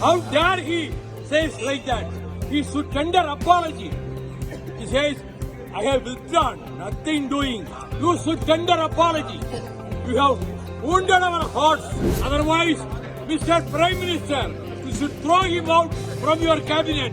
How dare he says like that? He should tender apology. He says, I have withdrawn, nothing doing. You should tender apology. You have wounded our hearts. Otherwise, Mr. Prime Minister, you should throw him out from your cabinet.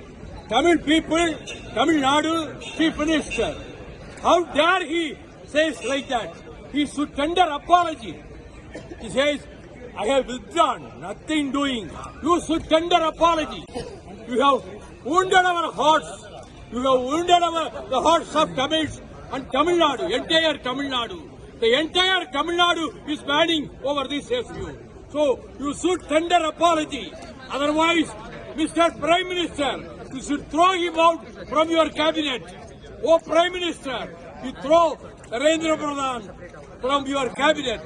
Tamil people, Tamil Nadu Chief Minister. How dare he says like that? He should tender apology. He says, I have withdrawn, nothing doing. You should tender apology. You have wounded our hearts. You have wounded our, the hearts of Tamils and Tamil Nadu, entire Tamil Nadu. The entire Tamil Nadu is banning over this issue. So you should tender apology. Otherwise, Mr. Prime Minister, you should throw him out from your cabinet. Oh Prime Minister, you throw Narendra Pradhan from your cabinet.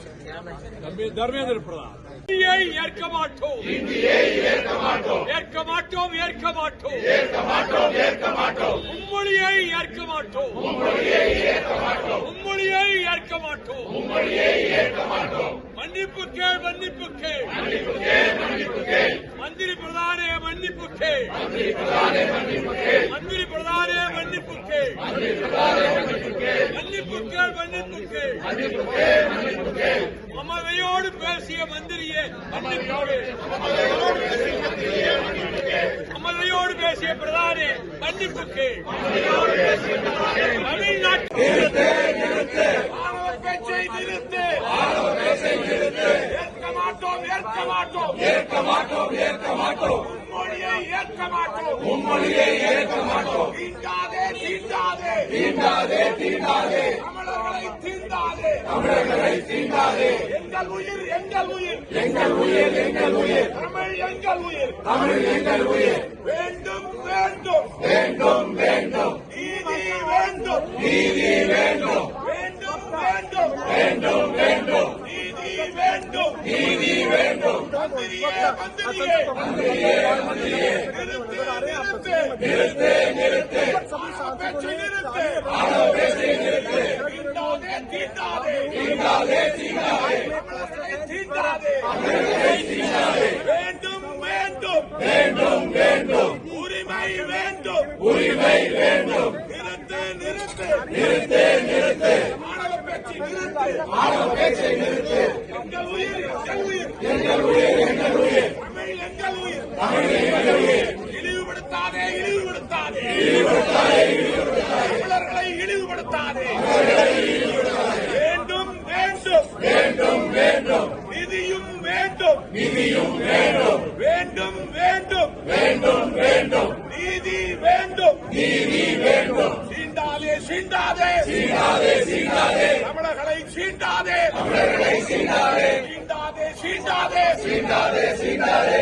Dharmendra Pradhan இந்தியை ஏற்க மாட்டோம் இந்தியை ஏற்க மாட்டோம் ஏற்க மாட்டோம் ஏற்க மாட்டோம் ஏற்க மாட்டோம் ஏற்க மாட்டோம் மும்மொழியை ஏற்க மாட்டோம் மும்மொழியை ஏற்க மாட்டோம் மும்மொழியை ஏற்க மாட்டோம் மும்மொழியை ஏற்க மாட்டோம் மன்னிப்பு கேள் மன்னிப்பு கேள் மன்னிப்பு கேள் மன்னிப்பு கேள் மந்திரி பிரதானே மன்னிப்பு கேள் மந்திரி பிரதானே மன்னிப்பு கேள் மந்திரி பிரதானே மன்னிப்பு கேள் மந்திரி பிரதானே மன்னிப்பு கேள் மன்னிப்பு கேள் மன்னிப்பு கேள் மன்னிப்பு கேள் மன்னிப்பு கேள் பேசிய மந்திரியே மன்னிப்பு கேள் பேசிய பிரதானே மன்னிப்பு கேள் தமிழ்நாட்டு ஆணவ பேச்சை நிறுத்து ஆணவ பேச்சை நிறுத்து ஏற்க மாட்டோம் ஏற்க மாட்டோம் ஏற்க மாட்டோம் ஏற்க மாட்டோம். மும்மொழியை ஏற்க மாட்டோம். மும்மொழியை ஏற்க மாட்டோம். தீண்டாதே தீண்டாதே. தீண்டாதே தீண்டாதே. தமிழர்களை தீண்டாதே. தமிழர்களை தீண்டாதே. எங்கள் உயிர் எங்கள் உயிர். எங்கள் உயிர் எங்கள் உயிர். தமிழ் எங்கள் உயிர். தமிழ் எங்கள் உயிர். வேண்டும் வேண்டும். வேண்டும் வேண்டும். நீதி வேண்டும். நீதி வேண்டும். நிறுத்து நிறுத்து நிறுத்து மாணவ பேச்சை நிறுத்து மாணவ பேச்சை நிறுத்து எங்கள் உயிர் எங்கள் உயிர் இழிவுபடுத்தாதே இழிவுபடுத்தாதே. தமிழர்களை இழிவுபடுத்தாதே. வேண்டும் வேண்டும். வேண்டும் வேண்டும் நிதியும் வேண்டும். நிதியும் வேண்டும் வேண்டும். வேண்டும் வேண்டும் வேண்டும் நீதி வேண்டும். நீதி வேண்டும் சீண்டாதே சீண்டாதே. சீண்டாதே சீண்டாதே தமிழர்களை சீண்டாதே தமிழர்களை சீண்டாதே. சீண்டாதே சீண்டாதே. சீண்டாதே சீண்டாதே.